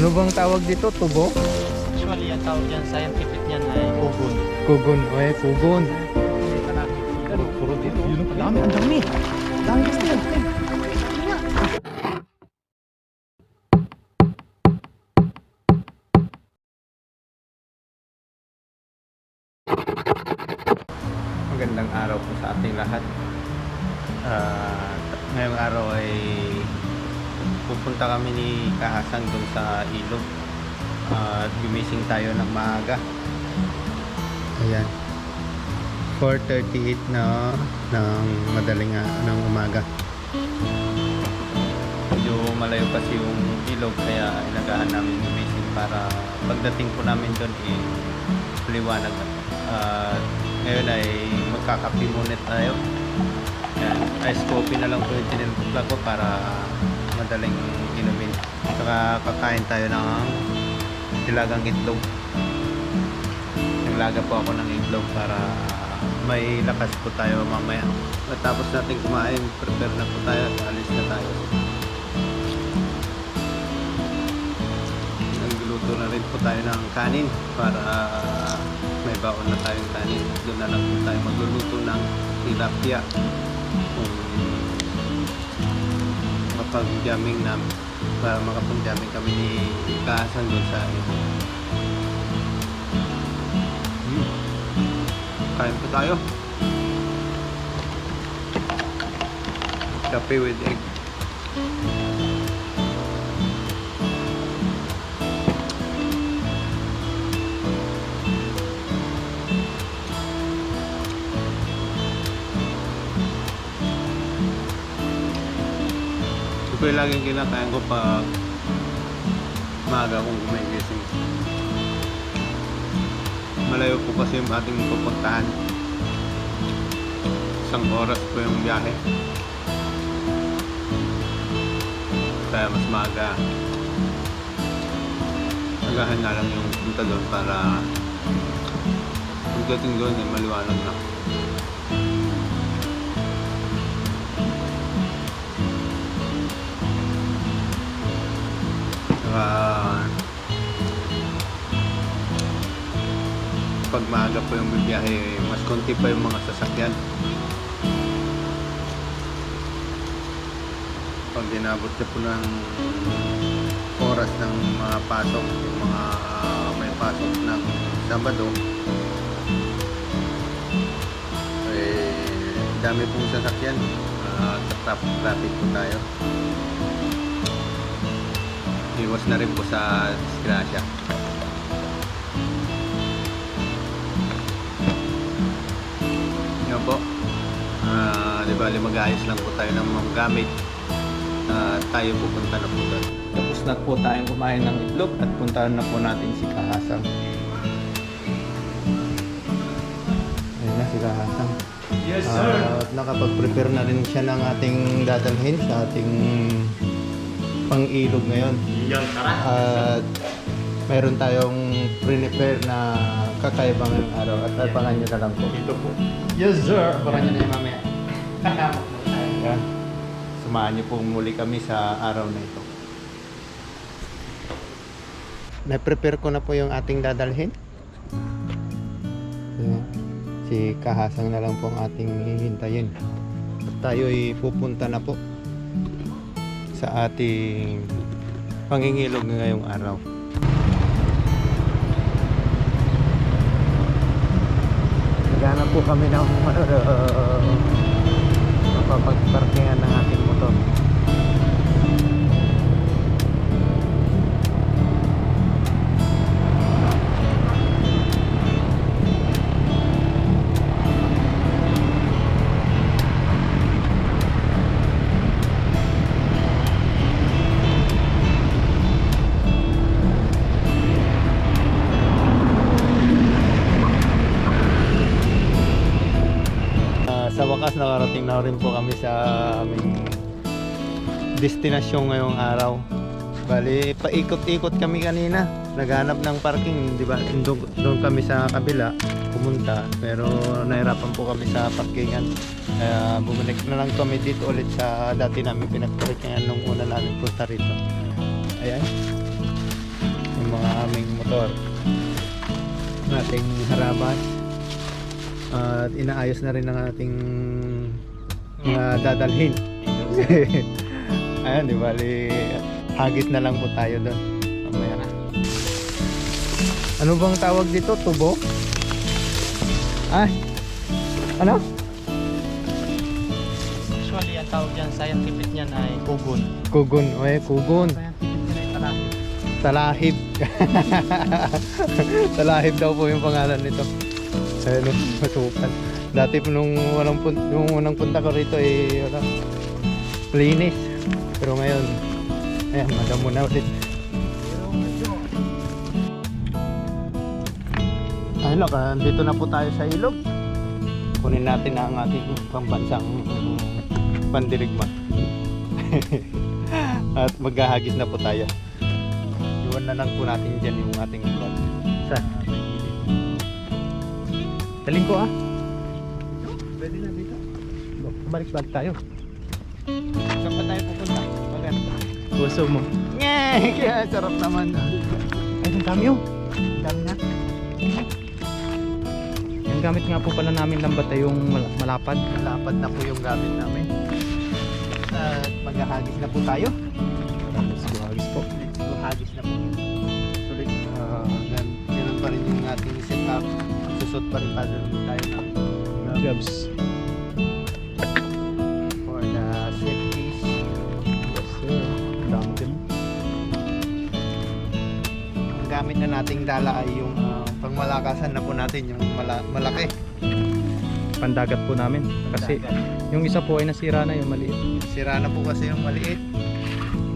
Ano bang tawag dito? Tubo? Actually, ang tawag yan, scientific yan ay ugon. Kugon. Ay, kugon. Puro, puro dito. Ang dami, ang dami. Ang dami gusto yan. 4.38 na ng madaling ah, ng umaga. Medyo malayo kasi yung ilog kaya inagahan namin gumising para pagdating po namin doon eh liwanag na. At ngayon ay magkakape muna tayo. Ayan, ice coffee na lang po yung tinitimpla ko para madaling inumin. Saka kakain tayo ng tilagang itlog. Naglaga po ako ng itlog para may lakas po tayo mamaya. Matapos natin kumain, prepare na po tayo. Alis na tayo. Nagluluto na rin po tayo ng kanin para may baon na tayong kanin. Doon na lang po tayo magluluto ng tilapia. Kung makapag-jamming na para makapag-jamming kami ni Kaasan doon sa Kain po tayo. Kape with egg. Ito yung laging kinakain ko pag maaga kong gumigising. Malayo po kasi yung ating pupuntahan. Isang oras po yung biyahe. Kaya mas maaga. Agahan na lang yung punta doon para pagdating doon ay maliwanag na. Pag maaga po yung bibiyahe, mas konti pa yung mga sasakyan. Pag dinabot na po ng oras ng mga pasok, yung mga may pasok ng Sabado, eh, dami pong sasakyan. Uh, traffic, traffic po tayo. Iwas na rin po sa disgrasya. Ah, di ba, mag-ayos lang po tayo ng mga gamit. Ah, tayo pupunta na po doon. Tapos na po tayong kumain ng itlog at puntahan na po natin si Kahasang. Ayun na si Kahasang. Yes, At nakapag-prepare na rin siya ng ating dadalhin sa ating pang-ilog ngayon. Yan, tara. At meron tayong prepare na kakaiba ngayong araw at abangan nyo na lang po. Ito po. Yes, sir. Abangan nyo na yung mamaya. Yan. Samahan niyo po muli kami sa araw na ito. Na-prepare ko na po yung ating dadalhin. Ayan. Si Kahasang na lang po ang ating hihintayin. At tayo ay pupunta na po sa ating pangingilog ngayong araw. Naghanap po kami ng mapapagparkingan ng ating motor. Ah, nakarating na rin po sa aming destinasyon ngayong araw. Bali, paikot-ikot kami kanina. Naghanap ng parking, di ba? Doon, doon kami sa kabila pumunta. Pero nahirapan po kami sa parkingan. Kaya bumalik na lang kami dito ulit sa dati namin pinagparkingan nung una namin punta rito. Ayan. yung mga aming motor. Ang ating harabas. At inaayos na rin ang ating mga dadalhin. Ayan, di bali, hagis na lang po tayo doon. Mamaya na. Ano bang tawag dito? Tubo? Ay, ano? Actually, ang tawag dyan, scientific niyan ay kugon. Kugon. Oy, kugon. Scientific niyan ay talahib. Talahib. Talahib daw po yung pangalan nito. Ayun, masukan. Dati nung unang, pun- nung unang punta ko rito eh, wala. Linis. Pero ngayon, ayan, madamo na ulit. Ay, look, dito na po tayo sa ilog. Kunin natin ang ating pambansang pandirigma. At maghahagis na po tayo. Iwan na lang po natin dyan yung ating vlog. Sa? Taling ko ah. Pwede na dito. Balik-balik tayo. Saan pa tayo pupunta? Bagan. puso mo. Nye! Kaya sarap naman. Ay, ang dami oh. Ang dami na. Yung gamit nga po pala namin lambat ay yung mal- malapad. Lapad na po yung gamit namin. At maghahagis na po tayo. Tapos buhagis po. Let's go hagis na po. Sulit. Uh, gan ganun pa rin yung ating setup. Susot pa rin pa rin tayo ng Gloves. Nating dala ay yung uh, pangmalakasan na po natin, yung mala- malaki. Pandagat po namin. Kasi yung isa po ay nasira na yung maliit. Sira na po kasi yung maliit.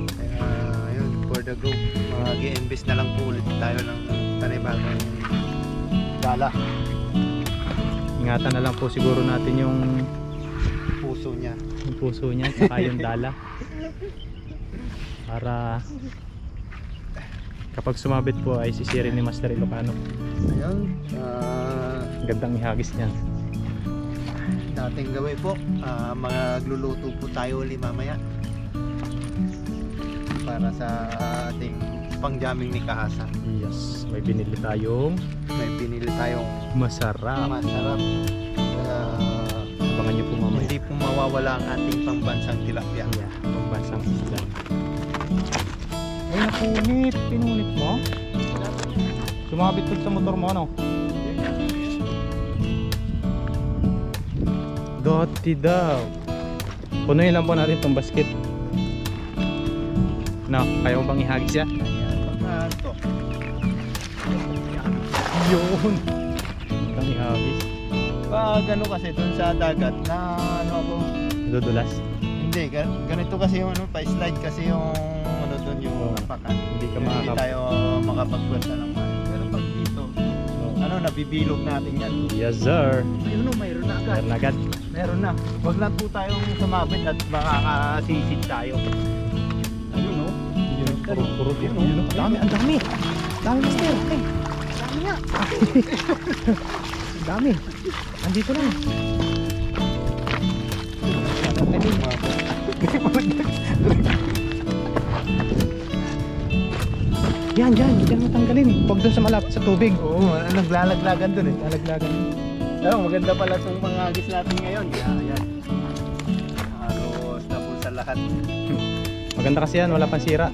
Kaya yun, for the group, mag-i-invest na lang po ulit tayo ng panibagong dala. Ingatan na lang po siguro natin yung, Puso niya. yung puso niya saka yung dala. Para kapag sumabit po ay sisirin ni Master Ilocano. Ayun. Ang Gandang ihagis niyan. dating gawin po, ah, magluluto po tayo uli mamaya. Para sa ating pangjaming ni Kahasa. Yes, may binili tayong May pinili tayong masarap. masarap. Ah, Abangan niyo po mamaya. hindi po mawawala ang ating pambansang tilapia. Yeah, pambansang isda. Ay, napunit. Pinunit mo? Sumabit ko sa motor mo, ano? Dati daw. Punuin lang po natin itong basket. No, kaya mo bang ihagis ya? Yun. Itong ihagis. Pag ano kasi dun sa dagat na ano ako, Dudulas. hindi, gan- ganito kasi yung ano, pa-slide kasi yung yung Oo. apakan. Hindi ka Hindi makakap... tayo makapagpwersa ng maayos. Pero pag dito, ano, nabibilog natin yan. Yes, sir. Ayun, no, mayroon na agad. Meron agad. Meron na. Huwag lang po tayong sumabit at makakasisid tayo. Ayun, no? Yun, puro, puro, Yun, yun, oh. ang dami, ang dami. Dami, mister. Ay, Dami nga. ang dami. Andito na. Ayun, mga Yan. Dyan mo tanggalin. Huwag doon sa malapit sa tubig. Oo, naglalaglagan dun eh. Lalaglagan. Ayun, maganda pala itong mga agis natin ngayon. Yan, yan. Halos na po sa lahat. Maganda kasi yan. Wala pang sira.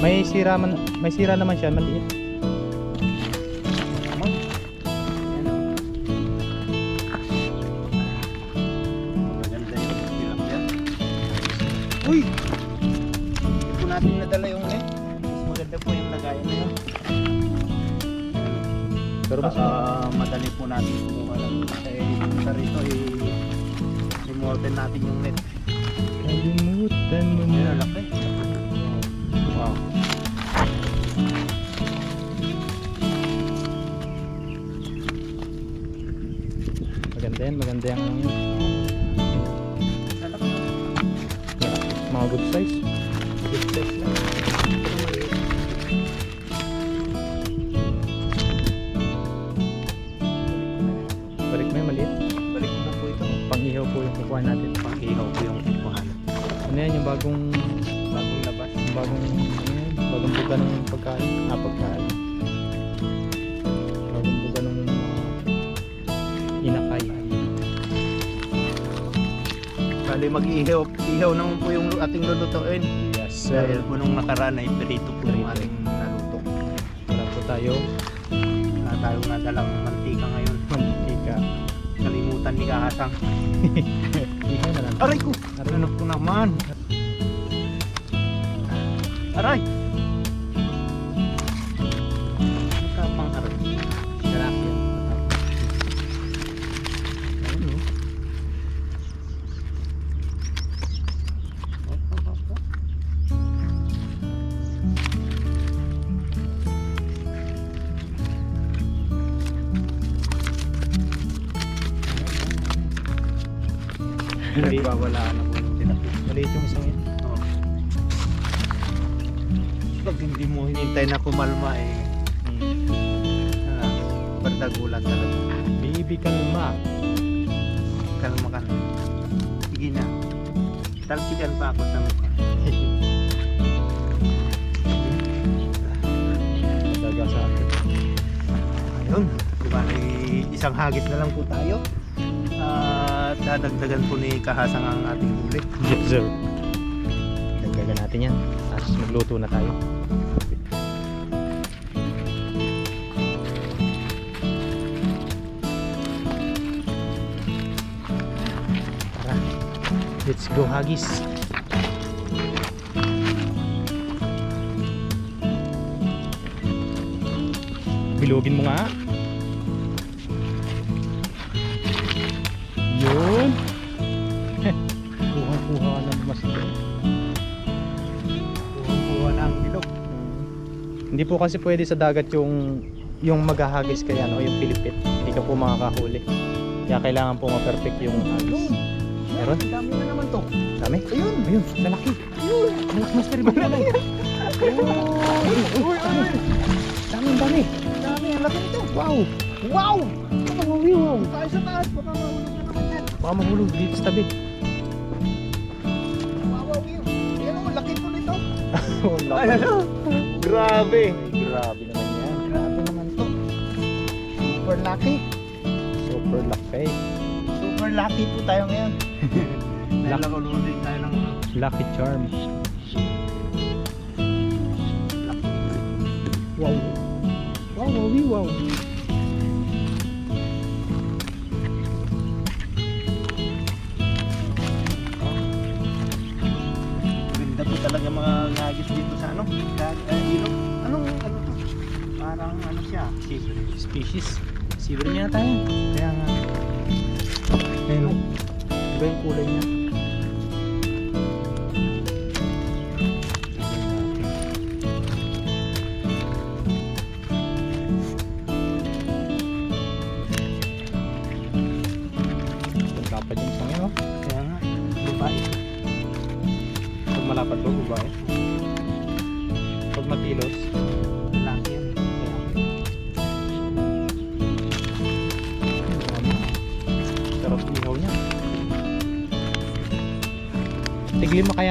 May sira man, may sira naman siya. Maliit. Natin kumuha lang eh, sa rito eh, remoten natin yung net. kalimutan mo Yan, na. ang laki. Wow. Maganda yan. Maganda laki. Mga good size. Bali mag-ihaw. Ihaw naman po yung ating lulutuin. Yes, Dahil sir. po nung nakaraan ay perito po yung ating naluto. Wala po tayo. Wala tayong nadalang mantika ngayon. Mantika. Kalimutan ni Kahasang. Ihaw na lang. Aray ko! Ano ko naman? Aray! Isang hagis na lang po tayo. At dadagdagan po ni Kahasang ang ating huli. Yes, sir. Dagdagan natin yan. Tapos magluto na tayo. Tara. Let's go, Hagis. Bilugin mo nga. Po kasi pwede sa dagat yung yung maghahagis kaya no, yung pilipit. Hindi ka po makakahuli. Kaya kailangan po ma-perfect yung hagis. Meron? Dami na naman to. Dami? Ayun, ayun, lalaki. Ayun, anak master ba na lang? Uy, uy, Dami, dami. Dami, ang laki nito. Wow, Wow! wow, wow. Tayo sa taas, baka mahulog na naman yan. Baka mahulog dito sa tabi. Wow, wow, wow. Yan o, laki po nito. Ay, ano? Grabe. Grabe naman yan. Grabe naman to. Super lucky. Super laki. Super lucky po tayo ngayon. Nalakalunin tayo ng Lucky charm. Wow. Wow, wow, wow. Talaga mga ngagis dito sa ano? Gag- eh, ilog. Anong ano to? Parang ano siya? Savory. Species. Savory niya tayo. Kaya nga. Ayun. Iba yung kulay niya.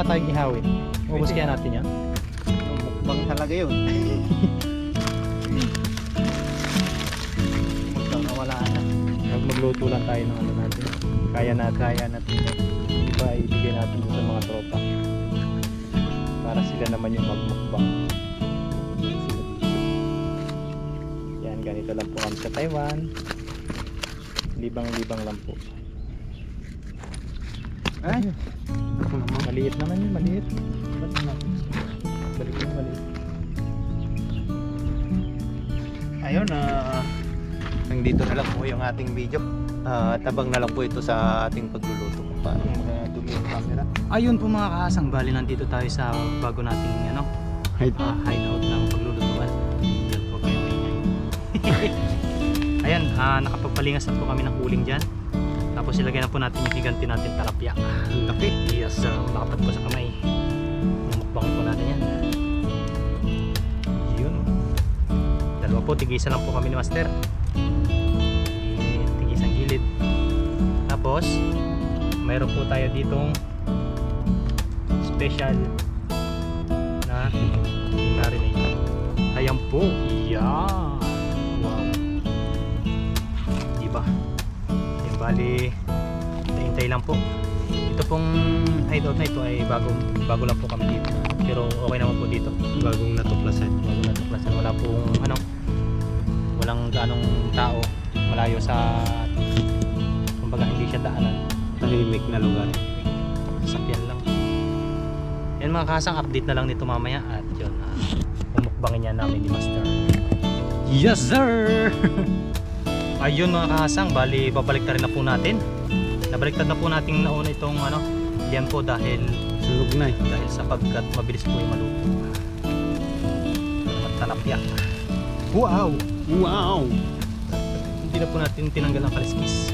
Tayong ihawin. Ubus kaya natin yan. Mukbang talaga yun. Magkakawala na. Pag magluto lang tayo ng ano natin. Kaya natin. Kaya natin. Iba ibigay natin sa mga tropa. Para sila naman yung magmukbang. Yan, ganito lang po kami sa Taiwan. Libang-libang lang po. Ay! Maliit naman yun, maliit. Balik mo, maliit. Ayun, ah nandito na lang po yung ating video. Ah, tabang na lang po ito sa ating pagluluto. Parang uh, dumi yung camera. Ayun po mga kahasang, bali nandito tayo sa bago nating ano, ah, hideout ng paglulutuan. Yan po kayo. Ayan, ah, nakapagpalingas na po kami ng huling dyan. Tapos ilagay na po natin yung higanti natin talapia. Laki. Yes, uh, lakad po sa kamay. Mukbangin po natin yan. Yun. Dalawa po, tigisan lang po kami ni Master. Eh, Tigisan gilid. Tapos, mayroon po tayo ditong special na marinate. Ayan po. Yan. Wow. Diba? Yung bali, hintay lang po. Ito pong hideout na ito ay bago, bago lang po kami dito. Pero okay naman po dito. Bagong natuklasan. Bago na tuklasan. Wala pong ano, walang ganong tao. Malayo sa, kumbaga hindi siya daanan. Tahimik na lugar. Sasakyan lang. Yan mga kasang update na lang nito mamaya at yun, uh, pumukbangin yan namin ni Master. Yes sir! Ayun mga kasang, bali babaliktad na po natin. Nabaliktad na po natin nauna itong ano, liempo dahil Sunog na eh. dahil sapagkat mabilis po yung maluto. At talapya. Wow! Wow! Hindi na po natin tinanggal ang kaliskis.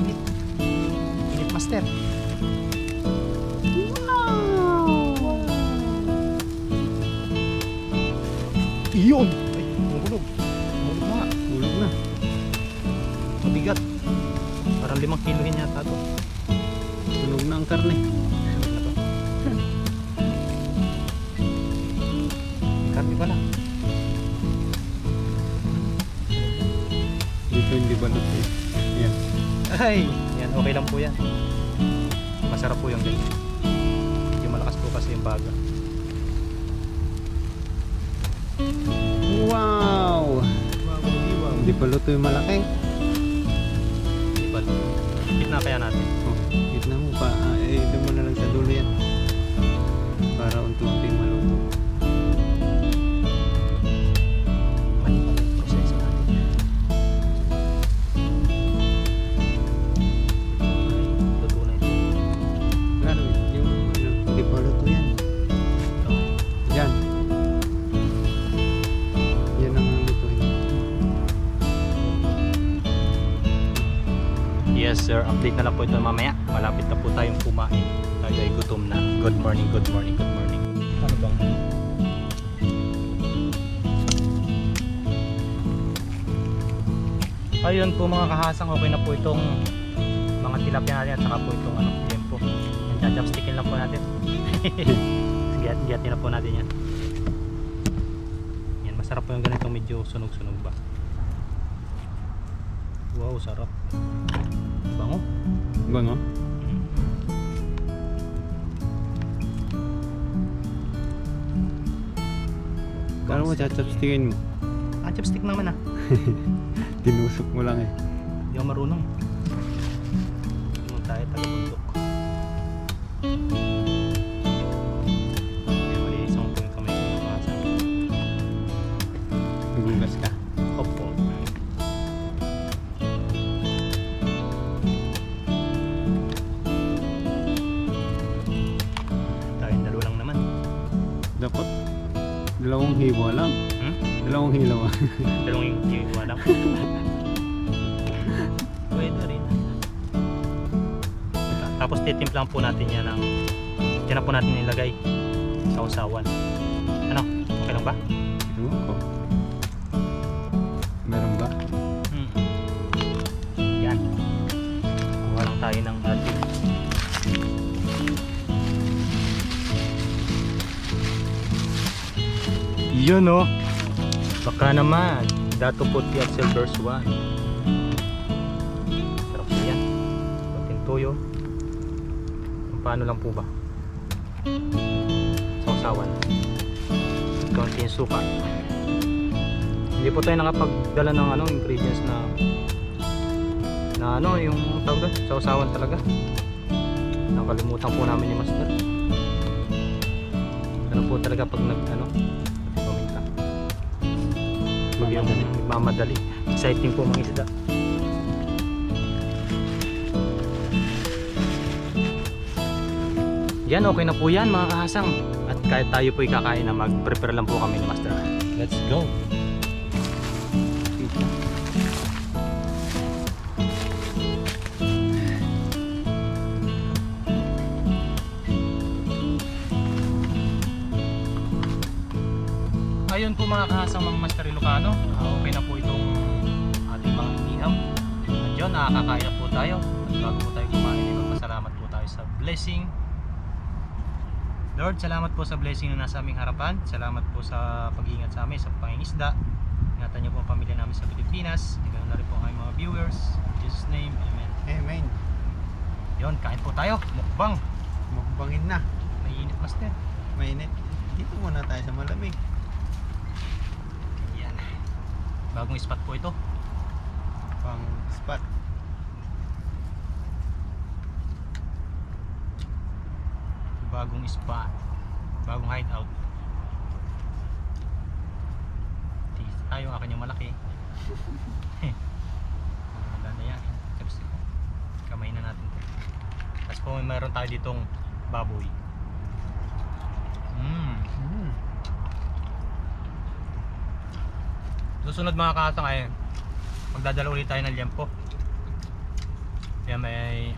Init. Init master. Iyon! Limang kilohin yata to. Sunog na ang karne. Karbi pala. Dito hindi balot eh. Yan. Ay! Yan, okay lang po yan. Masarap po yung ganyan. Medyo malakas po kasi yung baga. Wow! Hindi balot yung malaki. Gitna kaya natin. Oh, gitna mo pa. Ah, eh, ito mo na lang sa dulo yan. Para unti-unti sir, update na lang po ito mamaya. Malapit na po tayong kumain. Tayo ay gutom na. Good morning, good morning, good morning. Ano bang? Ayun po mga kahasang, okay na po itong mga tilapia natin at saka po itong ano, tempo. Yan, chachapstickin lang po natin. Giat, giatin na po natin yan. Yan, masarap po yung ganitong medyo sunog-sunog ba. Wow, sarap. Bango. Kala mo chachapstickin mo. Ah, chopstick naman ah. Tinusok mo lang eh. Hindi ako marunong. Dalawang hiwa lang. Hmm? Dalawang hilaw. Dalawang yung wala. Pwede rin. Tapos titimplang po natin yan ng Diyan na po natin nilagay sa usawan. Ano? Okay lang ba? Yun oh. Baka naman. Dato puti at silver swan. Sarap po yan. Kunting tuyo. Paano lang po ba? Sausawan. Kunting suka. Hindi po tayo nakapagdala ng ano, ingredients na na ano, yung tawag doon, sausawan talaga. Nakalimutan po namin ni Master. Ano po talaga pag nag ano. Pag yung nagmamadali. Exciting po mga isda. Yan, okay na po yan mga kahasang. At kahit tayo po kakain na mag-prepare lang po kami ni Master. Let's go! Master Ilocano, ah, okay na po itong ating mga inihaw. At yun, nakakakain na po tayo. At bago po tayo kumain, magpasalamat po tayo sa blessing Lord, salamat po sa blessing na nasa aming harapan. Salamat po sa pag-iingat sa amin sa pangingisda. Ingatan niyo po ang pamilya namin sa Pilipinas. Ganoon na rin po ang mga viewers. In Jesus name, Amen. Amen. Yon, kain po tayo. Mukbang. Mukbangin na. Mainit, Master. Mainit. Dito muna tayo sa malamig. Yan. Bagong spot po ito. Pang spot. Bagong spot. Bagong hideout. Tayo, akin yung malaki. Wala na yan. Tapos. Kamay na natin. Tapos po may meron tayo ditong baboy. Mmm. Susunod mga kasang ay magdadala ulit tayo ng liempo. Kaya may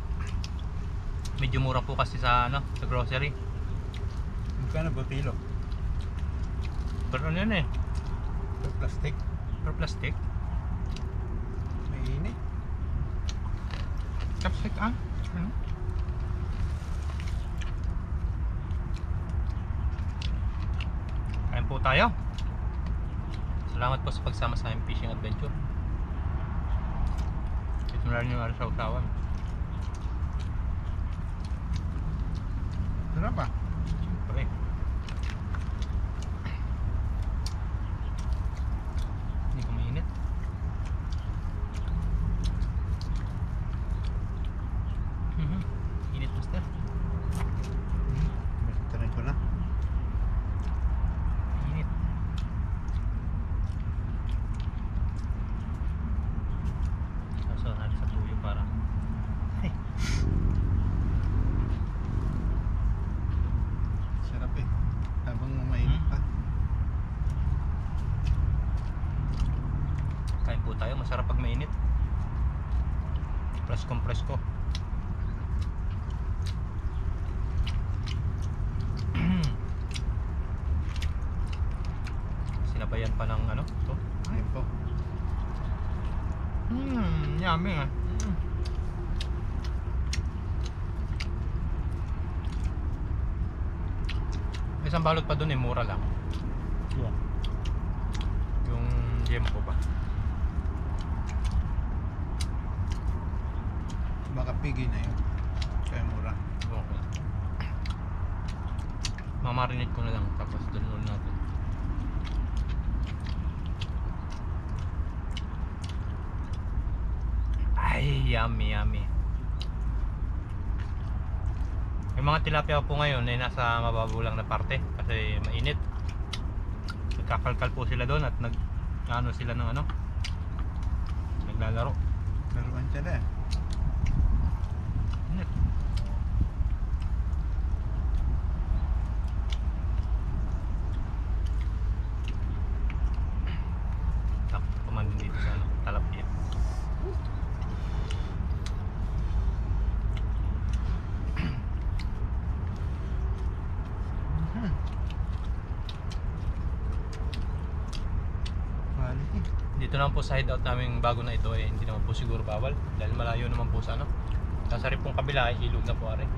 medyo mura po kasi sa ano, sa grocery. Magkano ba kilo? Pero ano yun eh, Per plastic. per plastic. Mainit. Plastic ah. Ano? Kain po tayo. Salamat po sa pagsama sa aming fishing adventure. Ito na rin yung araw-sawan. Sarap ba? Siyempre. Hindi ko mainit. Mhm. Init, master. Basta rin ko na. Init. Kaso natin sa tuyo para Ay, Sarap eh. Habang mainit pa. kain po tayo. Masarap pag mainit. Presko presko. Sinabayan pa ng ano? Ito. Ay po. Hmm, yummy ah. Mm. May isang balot pa doon eh, mura lang. Yung yempo ba? Baka pigi na yun. Kaya mura. Okay. Mamarinate ko na lang tapos doon natin. Ay, yummy, yummy. Yung mga tilapia po ngayon ay nasa mababaw lang na parte kasi mainit. Nagkakalkal po sila doon at nag ano sila ng ano naglalaro. Laruan siya na. Init. Takot pa man din dito sa ano, talapia. Hmm. Quality. Dito naman po sa hideout namin bago na ito eh, hindi naman po siguro bawal dahil malayo naman po sa ano. Sa rin pong kabila ay ilog na po are.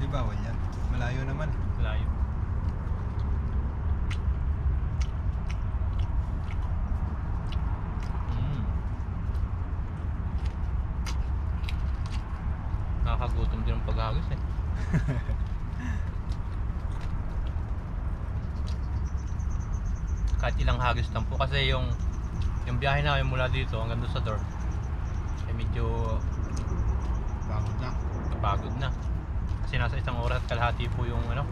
Di bawal yan. Malayo naman. Malayo. Mm. Nakakagutom din ang paghagis eh. Kahit ilang hagis lang po kasi yung yung biyahe namin mula dito hanggang doon sa dorm ay medyo Pagod na. napagod na. Kasi nasa isang oras at kalahati po yung ano,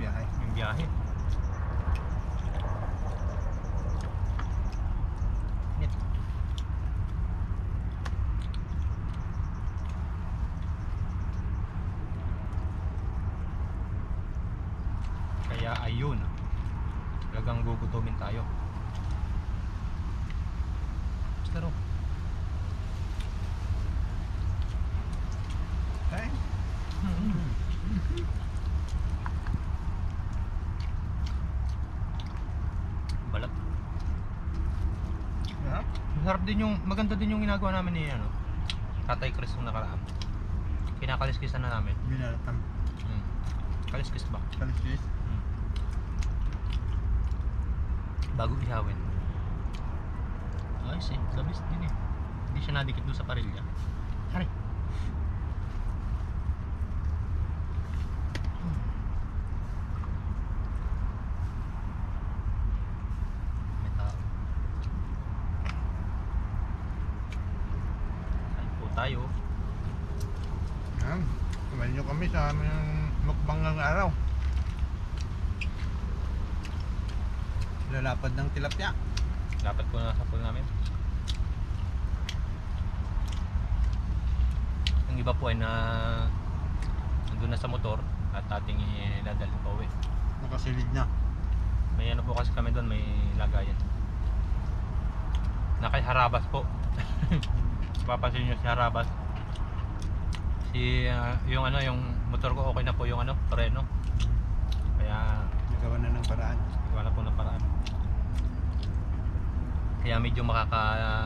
Biyahe. yung biyahe. Init. Kaya ayun, talagang gugutomin tayo. Basta ro. Ay. Balat. Sarap. Masarap din yung, maganda din yung ginagawa namin ni ano, Tatay Chris nung nakaraan. Kinakaliskisan na namin. Binalatam. Hmm. Kaliskis ba? Kaliskis. Hmm. Bago ihawin. Ayos eh, sabis din eh. Hindi siya nadikit doon sa parilya. Hari. May tao. Kain po tayo. Yan. Kumain nyo kami sa aming mukbang ng araw. Lalapad ng tilapia. Dapat po na sa pool namin. Yung iba po ay na nandun na sa motor at ating idadalhin pa uwi. Nakasilid na. May ano po kasi kami doon, may lagayan. Nakay Harabas po. Papansin nyo si Harabas. Si, ah, yung ano, yung motor ko okay na po yung ano, preno. Kaya, Nagawa na ng paraan. wala po ng paraan. Kaya medyo makaka,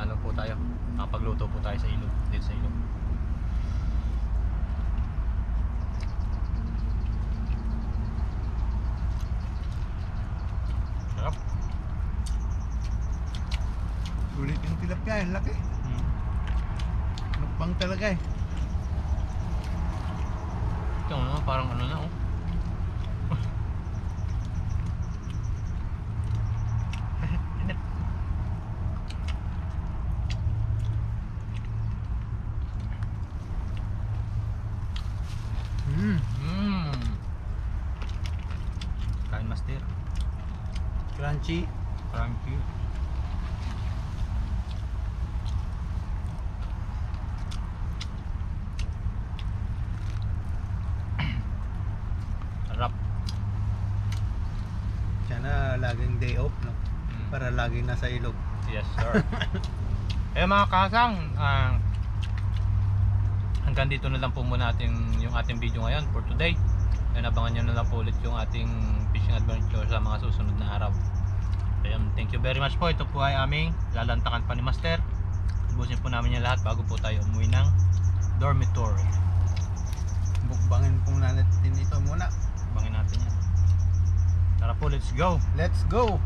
ano po tayo, makapagluto po tayo sa ilog, dito sa ilog. Sarap. Sulit yung tilapia. Ang laki. Hmm. Mukbang talaga eh. Ito ano, parang ano na oh. Hmm. Mmm. Kain master. Crunchy. Crunchy. Sarap. Sana laging day off, no? Laging nasa ilog. Yes, sir. eh mga kasang, ah, hanggang dito na lang po muna ating, yung ating video ngayon for today. Kaya abangan nyo na lang po ulit yung ating fishing adventure sa mga susunod na araw. Kaya thank you very much po. Ito po ay aming lalantakan pa ni Master. Ubusin po namin yung lahat bago po tayo umuwi ng dormitory. Bukbangin po natin ito muna. Bangin natin yan. Tara po, let's go! Let's go!